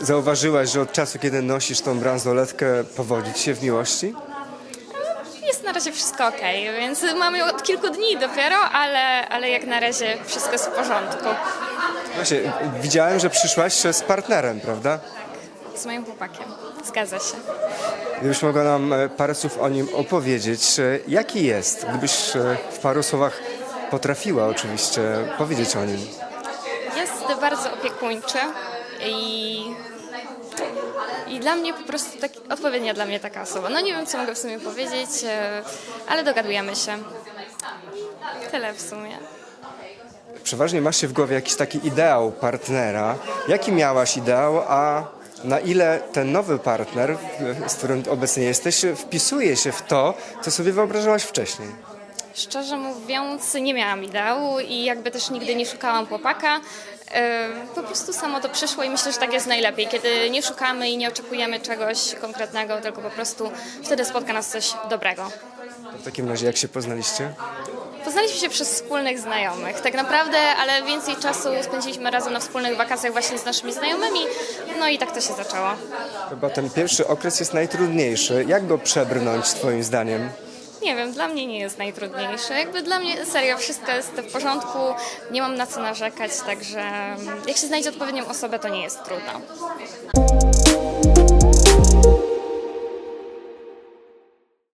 zauważyłaś, że od czasu, kiedy nosisz tą bransoletkę, powodzi ci się w miłości? Jest na razie wszystko ok, więc mamy ją od kilku dni dopiero, ale, ale jak na razie wszystko jest w porządku. Właśnie, widziałem, że przyszłaś z partnerem, prawda? Z moim chłopakiem. Zgadza się. Gdybyś mogła nam e, parę słów o nim opowiedzieć, e, jaki jest? Gdybyś e, w paru słowach potrafiła oczywiście powiedzieć o nim. Jest bardzo opiekuńczy i, i dla mnie po prostu tak, odpowiednia dla mnie taka osoba. No nie wiem, co mogę w sumie powiedzieć, e, ale dogadujemy się. Tyle w sumie. Przeważnie masz się w głowie jakiś taki ideał partnera. Jaki miałaś ideał, a na ile ten nowy partner, z którym obecnie jesteś, wpisuje się w to, co sobie wyobrażałaś wcześniej? Szczerze mówiąc, nie miałam ideału i jakby też nigdy nie szukałam chłopaka. E, Po prostu samo to przyszło i myślę, że tak jest najlepiej, kiedy nie szukamy i nie oczekujemy czegoś konkretnego, tylko po prostu wtedy spotka nas coś dobrego. W takim razie, jak się poznaliście? Poznaliśmy się przez wspólnych znajomych, tak naprawdę, ale więcej czasu spędziliśmy razem na wspólnych wakacjach właśnie z naszymi znajomymi, no i tak to się zaczęło. Chyba ten pierwszy okres jest najtrudniejszy. Jak go przebrnąć, twoim zdaniem? Nie wiem, dla mnie nie jest najtrudniejsze. Jakby dla mnie serio wszystko jest w porządku, nie mam na co narzekać, także jak się znajdzie odpowiednią osobę, to nie jest trudno.